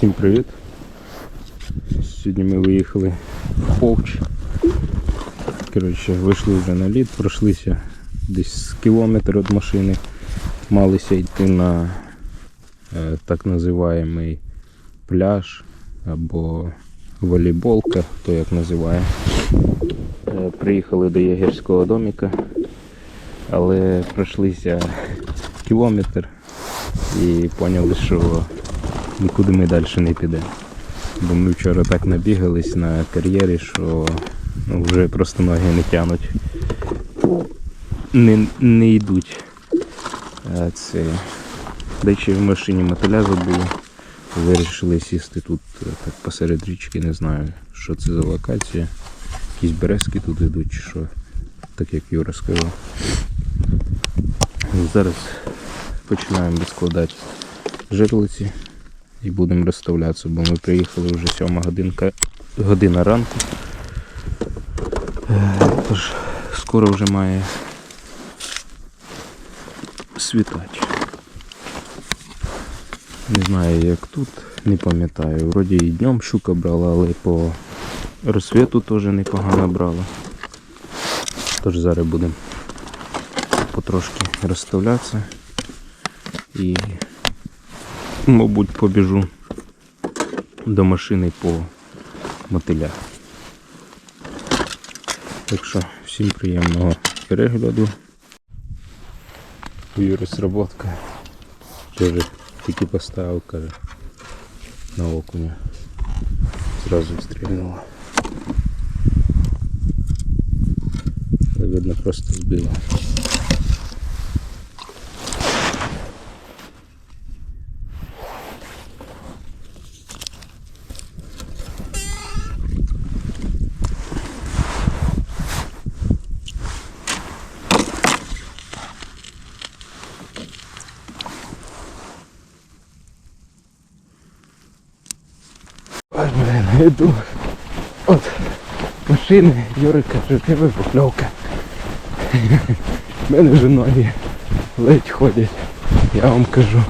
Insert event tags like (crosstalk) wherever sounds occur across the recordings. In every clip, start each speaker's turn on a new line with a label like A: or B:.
A: Всім привіт! Сьогодні ми виїхали в Повч. Коротше, вийшли вже на лід, пройшлися десь з кілометр від машини. Малися йти на е, так називаємий пляж або волейболка, хто як називає. Е, Приїхали до єгерського доміка, але пройшлися кілометр і поняли, що нікуди ми далі не підемо. Бо ми вчора так набігались на кар'єрі, що ну, вже просто ноги не тянуть. Не, не йдуть. А це... Да ще в машині мотиля забули. Вирішили сісти тут е, так посеред річки, не знаю, що це за локація. Якісь березки тут йдуть чи що. Так як Юра сказав. Зараз починаємо розкладати жерлиці і будемо розставлятися, бо ми приїхали вже 7 годинка, година ранку. Е, Тож скоро вже має світати. Не знаю як тут, не пам'ятаю. Вроді і днем щука брала, але по розсвіту теж непогано брала. Тож зараз будемо потрошки розставлятися і мабуть побіжу до машини по мотилях. Так що всім приємного перегляду. Юри сработка. Тоже тільки поставив, каже, на окуня. Зразу стрільнула. Видно просто збила. Ой, блин, от машини, Юрий каже, в тебе покльовка. В мене вже ноги ледь ходять, я вам кажу.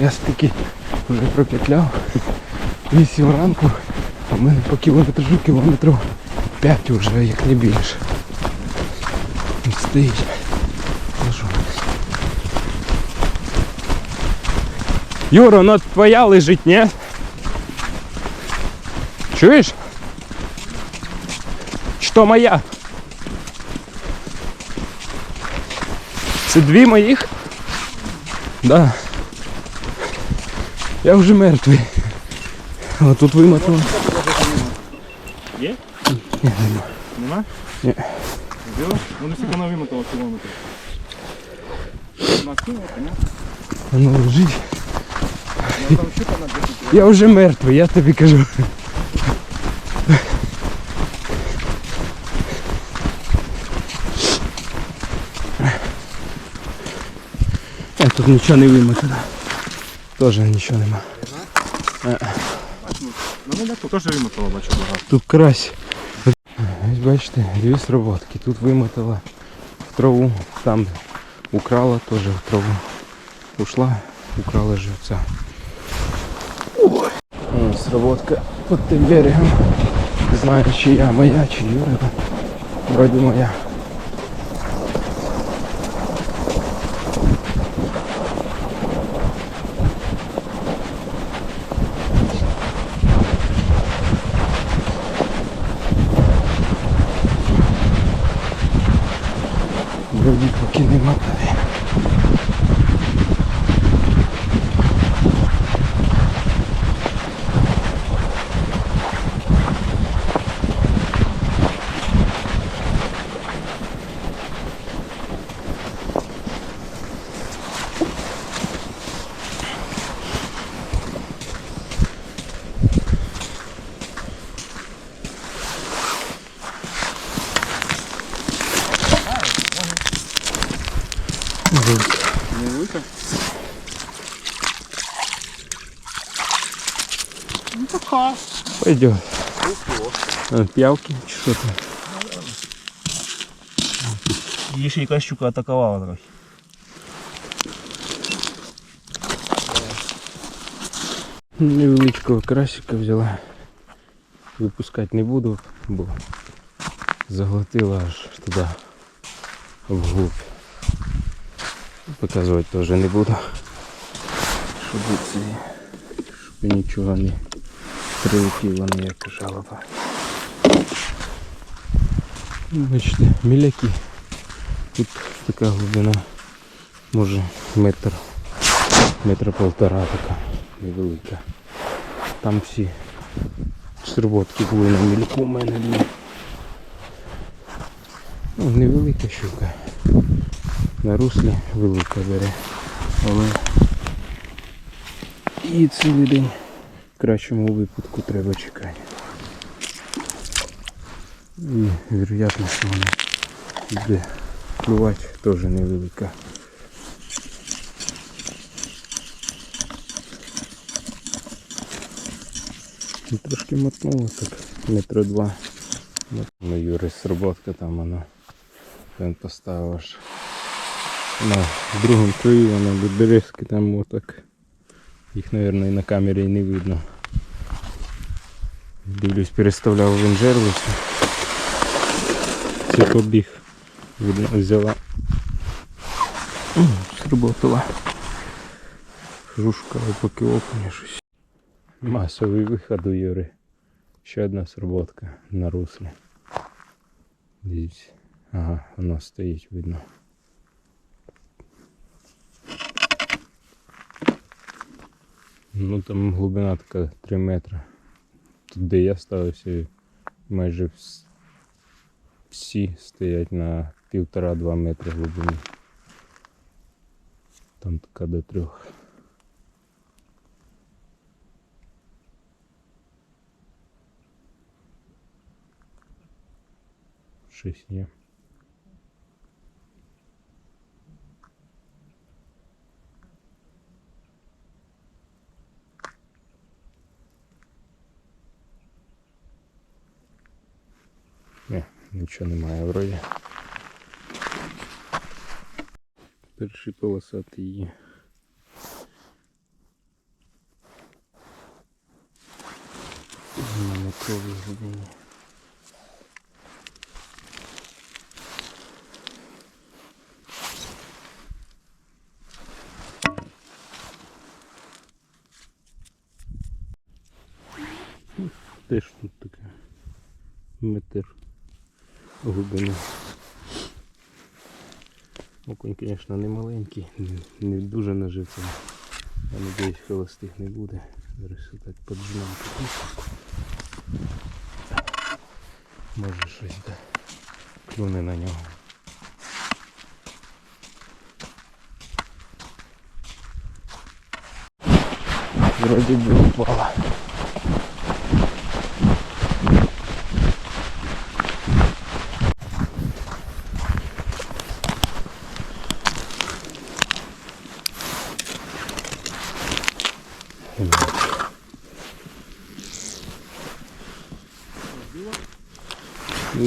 A: Я стільки вже пропетляв, 8 ранку, а в мене по кілометру кілометрів 5 вже, як не більше. Стоїть. Юра, вона твоя лежить, ні? Чуєш? Що моя? Це дві моїх? Да. Я вже мертвий. А тут вимотало.
B: Є?
A: Ні, нема.
B: Нема?
A: Ні.
B: Взяла? Вони всі канал вимотало кілометр. Накинула, понятно.
A: Воно лежить.
B: Ну там щука на
A: Я вже мертвий, я тобі кажу. Тут нічого не вимотано. Теж нічого нема.
B: Ну теж вимотало, бачу багато.
A: Тут карась. Ось бачите, дві сработки. Тут вимотала в траву, там украла теж в траву. Ушла, украла живця. Ой. Сработка під тим берегом. Не знаю, чи я моя, чи Юра. Вроді моя. Не
B: велика? Ну така.
A: Пойдет. А, П'явки чи що там?
B: Її ще якась щука атакувала трохи.
A: Невеличкого карасика взяла. Випускати не буду, бо заглотила аж туди вглубь. Показувати теж не буду. Щоб це, щоб нічого не прилетіло ніяка жалоба. Ну, Бачите, міляки. Тут така глибина, може метр, метра полтора така невелика. Там всі серботки були на мільку у мене. Ну, невелика щука. На руслі велика бере. Але і цілий день в кращому випадку треба чекати. І вероятно, що вона буде клювати теж невелика. Ну, Трошки мотнуло так, метро два. Ну, Юри сработка там воно. Він поставив аж на другому краю, воно до березки там отак. Їх, мабуть, і на камері не видно. Дивлюсь, переставляв він жерлицю. Це побіг. Видно, взяла. Сработала. Шукаю поки окуня щось. Масовий виход у Юри. Ще одна сработка на руслі. Дивіться. Ага, воно стоїть, видно. Ну там глибина така 3 метри. Тут де я ставився, майже вс- всі стоять на півтора-два метри глибини. Там така до трьох. Щось є. Ні, нічого немає вроді. Перший полосатий є. На метровій глибині. Теж тут таке метр глибини. Окунь, звісно, не маленький, не, дуже наживцем. Я надіюсь, холостих не буде. Зараз так поджимам тут. Може щось да. клюне на нього. Вроді би упала.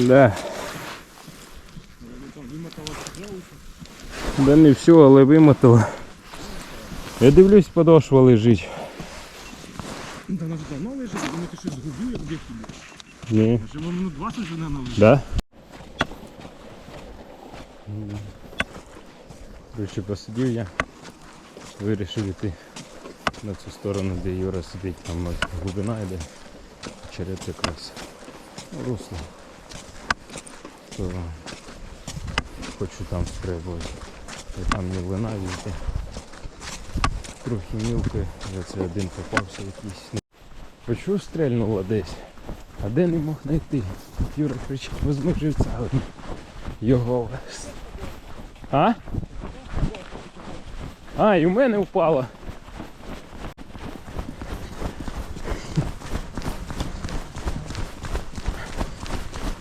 A: Да. Да не все, але вимотало. Я дивлюсь, подошва лежить.
B: Та вона вже давно лежить, думаю, ти щось згубив, як де
A: Ні.
B: Воно минут 20 вже не лежить.
A: Да? Короче, посидів я. Вирішив йти на цю сторону, де Юра сидить, там глибина йде. Черед якраз. Ну, Русло. То хочу там спробувати. І там мілина війти. Трохи мілки, вже це один попався якийсь. Почув стрельнуло десь. А де не мог знайти? Юра кричить, возьми живця. Його. А? А, і у мене впало.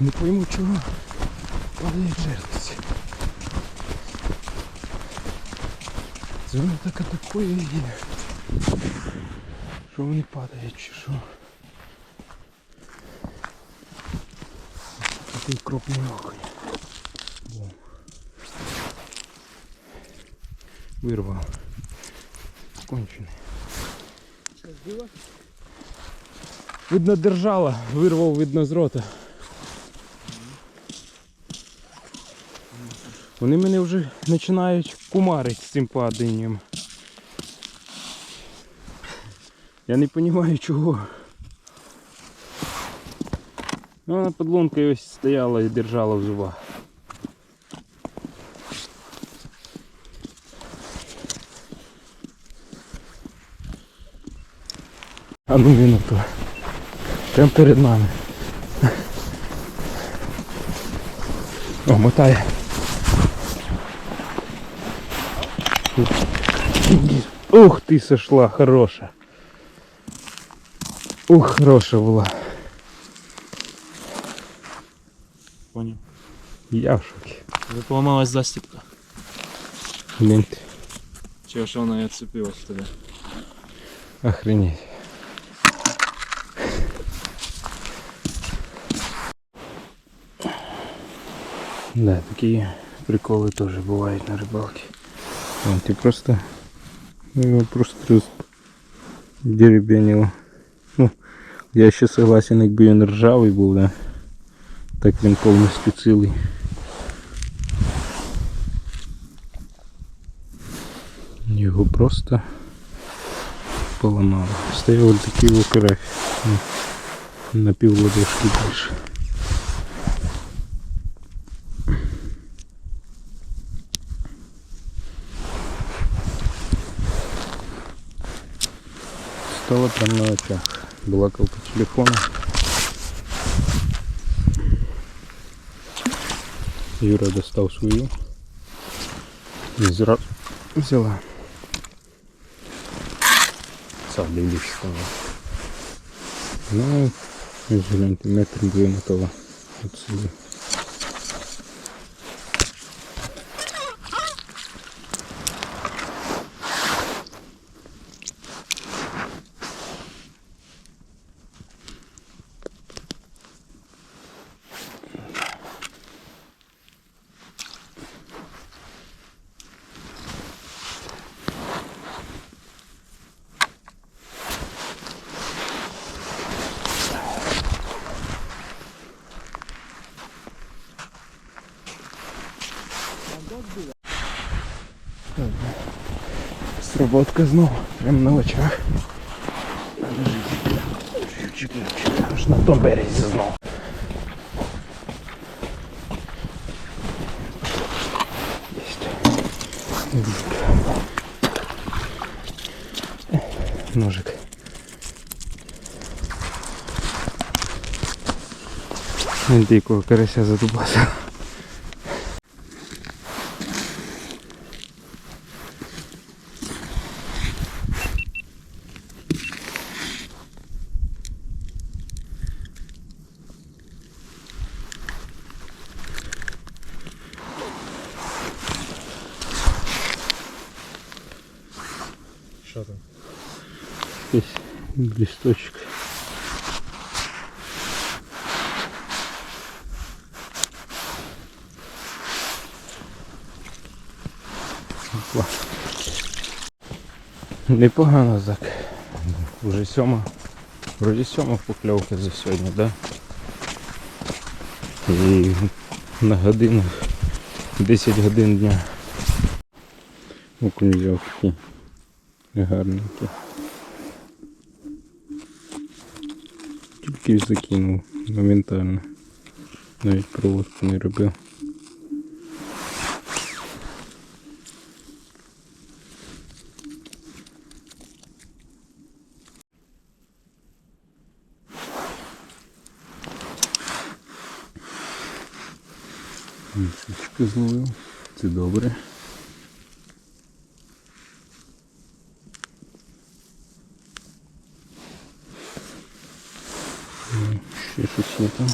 A: Не пойму чого. Падає жертвці. Це воно так атакує її. Що вони падають чи що? Такий крупний окунь. Вирвав. Кончений. Видно, держала, вирвав, видно, з рота. Вони мене вже починають кумарити з цим падінням. Я не розумію чого. Ну, вона подлунка ось стояла і держала в зубах. А ну минуту. Прям перед нами. О, мотає. Ух ты, сошла, хороша. Ух, хороша була.
B: Поняв.
A: Я в шокі.
B: Ви поламалась застіпка.
A: Гляньте.
B: Чи що вона і відцепилась в тебе?
A: Охренеть. Да, такие приколы тоже бывают на рыбалке. Вон, ты просто ну, его просто раз деребянило. Ну, я ще согласен, якби він ржавий був, да. Так він повністю цілий. Його просто поламало. Стояв ось такий окорах. На пів ладошки більше. Стало прямо на очах. Балакав по телефону. Юра достав свою. І зразу взяла. Сам дивлюсь сказав. Ну, ось гляньте, метр вимотала отсюди. Сработка знову, прямо на очах. Живчик, живчик, аж на тому березі знову. Єсть. Ножик. Він дикого карася задубаса. Непогано так. Уже сьома. Вроді сьома покльовка за сьогодні, да? І на годину 10 годин дня. Окунь взяв такий гарненький. Тільки закинув моментально. Навіть проводку не робив. Місячки. Це добре. Ще щось є там.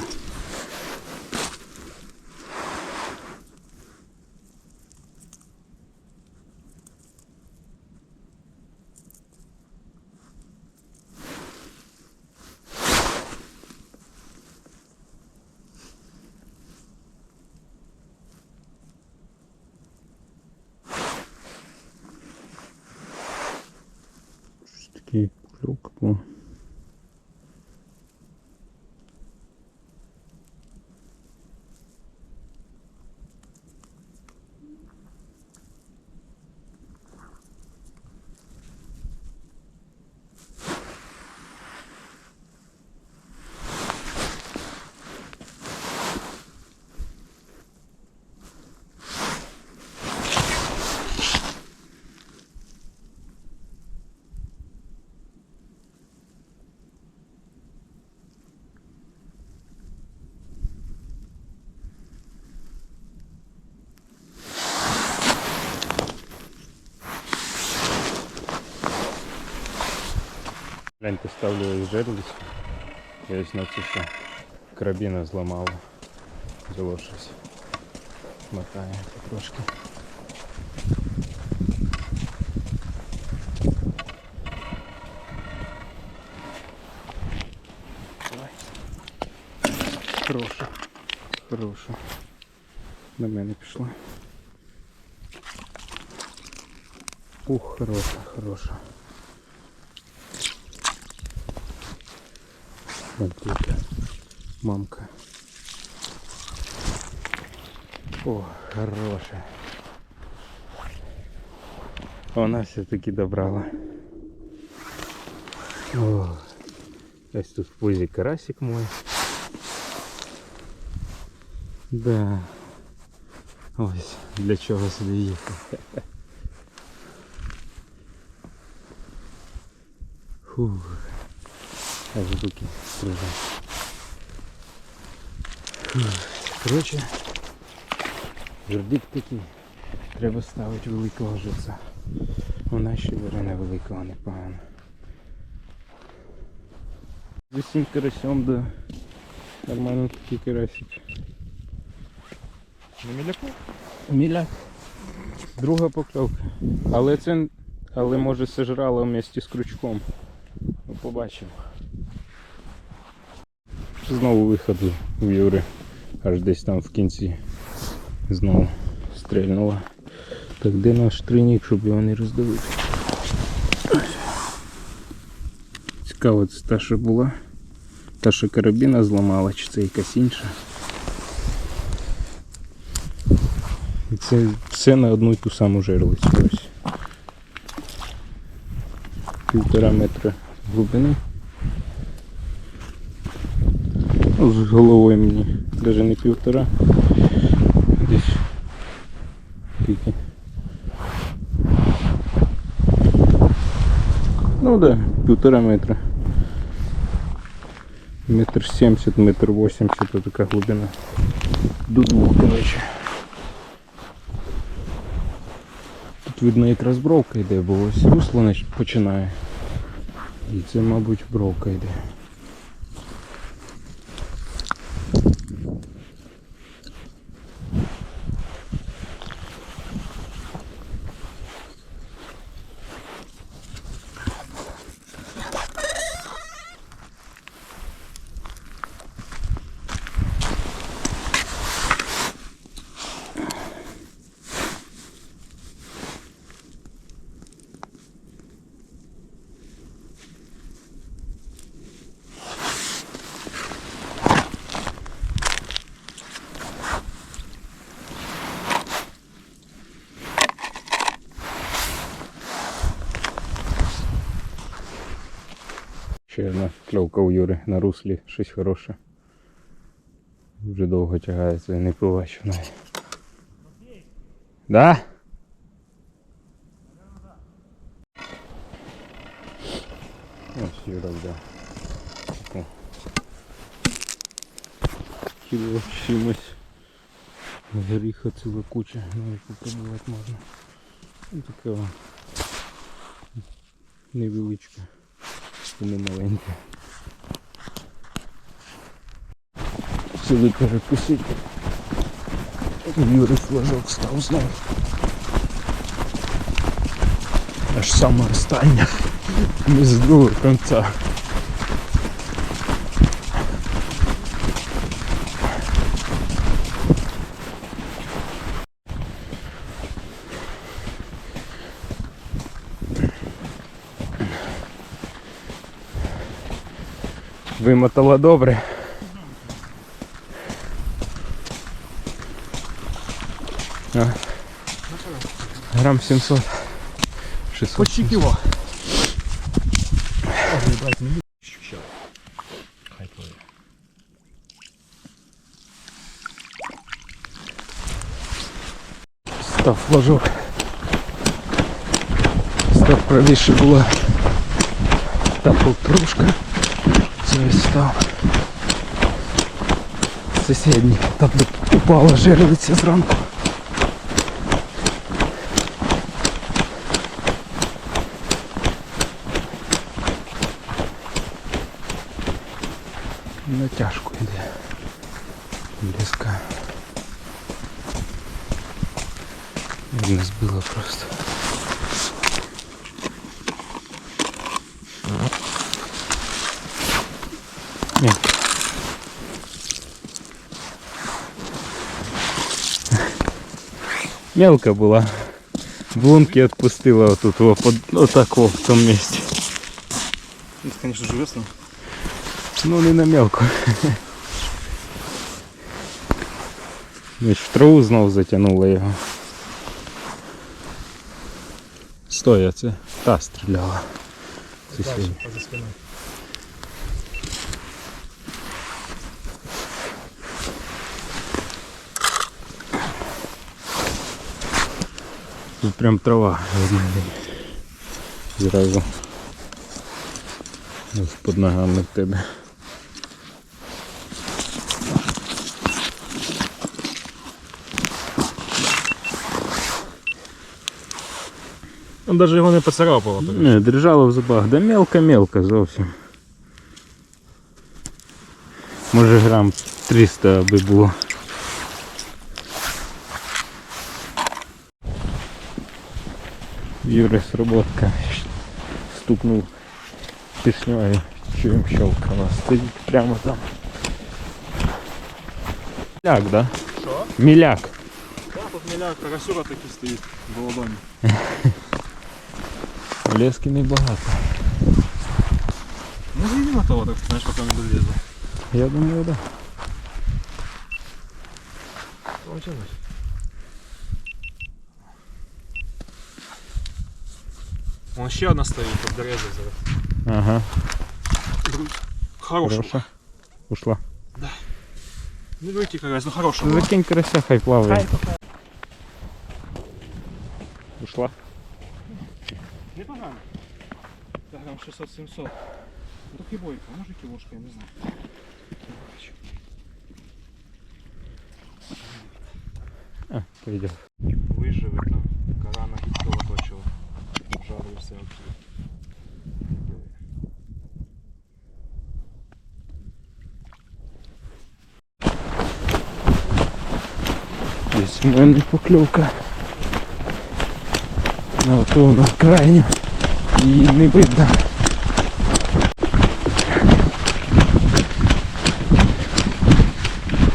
A: Щось такий Гляньте, ставлю ось жерлисько. І ось на це що карабіна зламало. Взяло щось. Мотає трошки. Давай. Хороша. Хороша. До мене пішла. Ух, хороша, хороша. Тут мамка. О, хорошая. Вона все-таки добрала. О, ось тут в пузі карасик мой. Да. Ось для чого сюди їхав. Фух. Аж руки кружать. Коротше, вердикт такий. Треба ставити великого жица. Вона ще бере невеликого непогано. З усім карасем, да. Нормально такий карасик.
B: На міляку?
A: Міляк. Друга покльовка. Але це. Але може сожрала вместе з крючком. Ну, побачимо. Знову виход у Юри. Аж десь там в кінці знову стрельнуло. Так де наш тройник, щоб його не роздавити? Цікаво, це та, що була. Та, що карабіна зламала, чи це якась інша. І це все на одну й ту саму жерлицю. Ось. Півтора метра глибини. Ну, з головою мені навіть не півтора. Десь скільки. Ну да, півтора метра. Метр сімдесят, метр вісімдесят, така глибина. До двох, коротше. Тут видно якраз бровка йде, бо ось русло починає. І це, мабуть, бровка йде. Ще одна кльовка у Юри на руслі, щось хороше. Вже довго тягається, не побачив навіть. Да? Ось Юра взяв. З чимось. Горіха ціла куча, навіть попробувати можна. Ось така невеличка. Не маленька. Сюди перекусити. Юрий флажок став знову. Аж саме останнє. Ми з другого кінця. Вимотала добре. А. Грам 700. 600.
B: Почти кіло. Хай пливе.
A: Став флажок. Став правіше була та полтрушка. Це ось став. Сусідній. Там де упала жерлиця зранку. Натяжку йде. Близька. Видно, збило просто. Ні. Мелко була. В лунки відпустила отут, о, под, отак о, в тому місці.
B: Ну, конечно, живе сам.
A: Ну не на мелко. Ми в траву знов затягнули його. Стой, а це та стріляла. Сусідня.
B: поза.
A: Тут прям трава. Зразу. Ось під ногами в тебе.
B: Он даже його не поцарапало.
A: Не, держала в зубах. Да мелко-мелко зовсім. Може грам 300 аби було. Юрис роботка стукнув пішньою, чуєм щелкала. Стоїть прямо там. Міляк, да?
B: Що?
A: Міляк.
B: Да, тут міля карасюра такі стоїть в голодомі. (laughs)
A: Лески небагато.
B: Ну, зайди на того, так, знаєш, поки не долізу.
A: Я думаю, да.
B: Получилось. Вон ще одна стоїть, тут дорезав зараз.
A: Ага,
B: Хороша.
A: хороша. Ушла.
B: Не великий карась, ну хороша. була.
A: Закинь карася, хай плаває. Ушла.
B: Непогано. Та грам 600-700. Ну кибойка, а може кілошка, я не знаю. Не бачу.
A: А, пойдет.
B: Все окей.
A: Здесь у мене покльовка. На ту на крайню. Її не видно.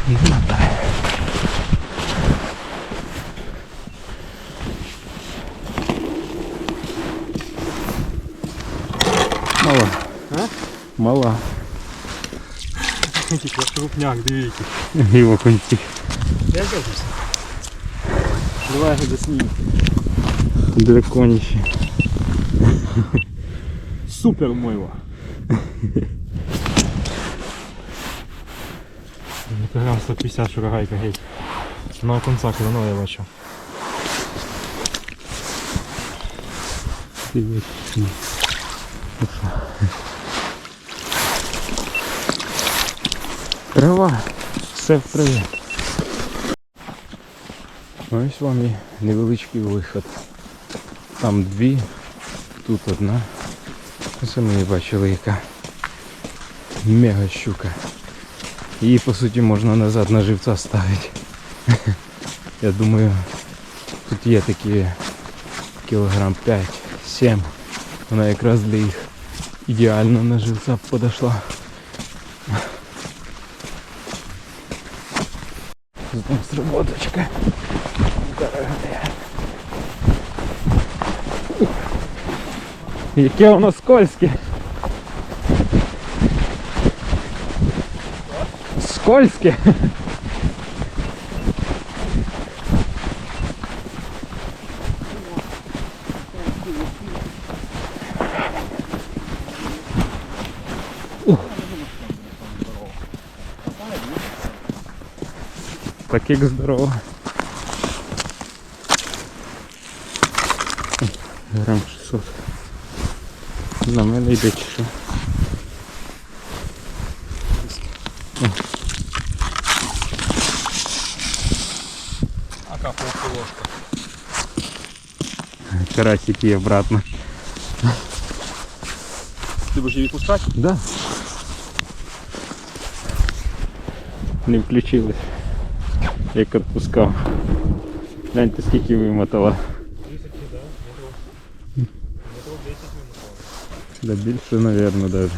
A: І мотає. Мала.
B: А?
A: Мала.
B: Тільки крупняк, дивіться.
A: І окунці.
B: Я дивлюся. Давай його досніму.
A: Драконище.
B: Супер мило. Грам 150 шурагайка геть. На конца кляно я бачу.
A: Дивись. Трава. Все в траві. Ось вам і невеличкий виход. Там дві, тут одна. Самі бачили, яка мега щука. Її по суті можна назад на живця ставити. (laughs) Я думаю, тут є такі кілограм 5-7. Вона якраз для їх ідеально на живця подошла. Ось роботочка. Яке воно скользке. Скользке. Так як здорово. Грам 600. На мене йде чи що?
B: А капельку ложка.
A: Карасик є обратно.
B: Ти будеш її пускати?
A: Да. Не включилось. Як відпускав. Гляньте скільки вимотала.
B: 10 да, метров. Метров 10 минут.
A: Да більше, наверное, даже.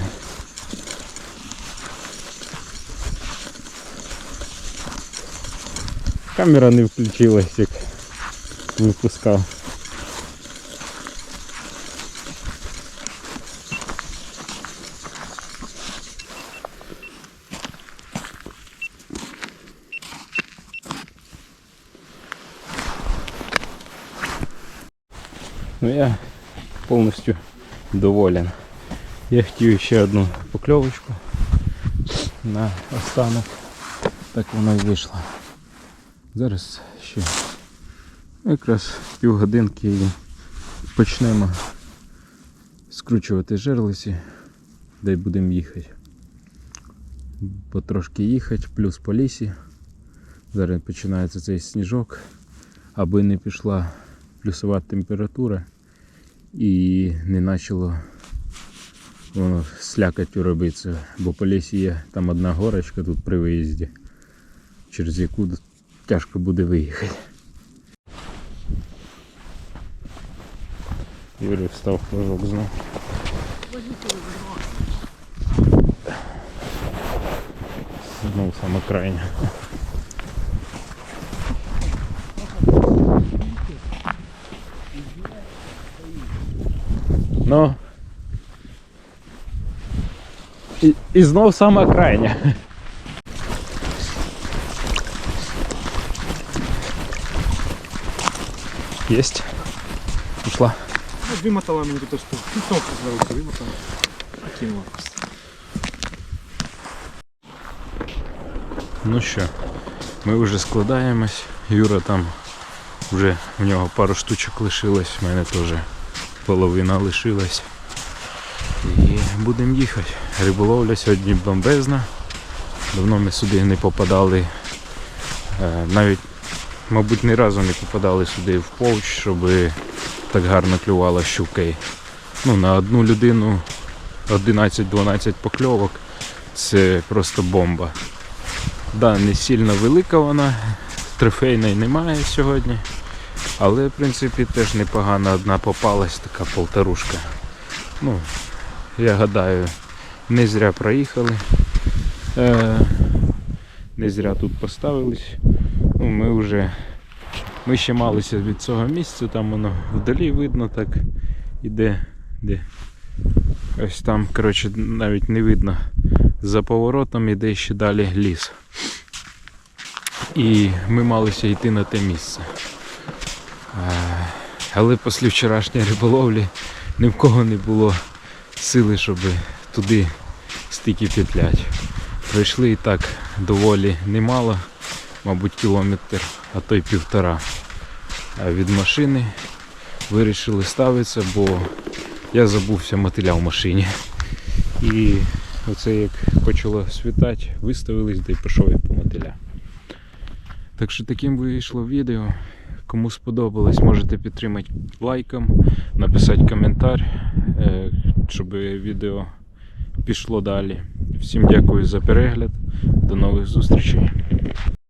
A: Камера не включилась, як випускав. Повністю доволен. Я хотів ще одну покльовочку на останок. Так воно і вийшло. Зараз ще якраз півгодинки і почнемо скручувати жерлиці, де й будемо їхати. Потрошки їхати, плюс по лісі. Зараз починається цей сніжок, аби не пішла плюсова температура і не почало воно слякаттю робиться, бо по лісі є там одна горочка тут при виїзді, через яку тяжко буде виїхати. Юрій встав флажок знов. Знов саме крайня. Ну. І, і знов сама крайня. Єсть. Пішла.
B: Ну, вимотала мені тут що. Ну, топ зверху вимотала.
A: Ну що, ми вже складаємось. Юра там вже в нього пару штучок лишилось, в мене теж половина лишилась. І будемо їхати. Риболовля сьогодні бомбезна. Давно ми сюди не попадали. Е, Навіть, мабуть, ні разу не попадали сюди в повч, щоб так гарно клювала щука. І, Ну, на одну людину 11-12 покльовок. Це просто бомба. Да, не сильно велика вона, трофейної немає сьогодні. Але в принципі теж непогана одна попалась, така полторушка. Ну, я гадаю, не зря проїхали. Е, не зря тут поставились. Ну, ми вже ми ще малися від цього місця, там воно вдалі видно так іде. Де. Ось там, коротше, навіть не видно. За поворотом іде ще далі ліс. І ми малися йти на те місце. Е, Але після вчорашньої риболовлі ні в кого не було сили, щоб туди стільки петлять. Пройшли і так доволі немало, мабуть, кілометр, а то й півтора від машини. Вирішили ставитися, бо я забувся мотиля в машині. І оце як почало світати, виставились, де й пішов я по мотиля. Так що таким вийшло відео. Кому сподобалось, можете підтримати лайком, написати коментар, е, щоб відео пішло далі. Всім дякую за перегляд. До нових зустрічей.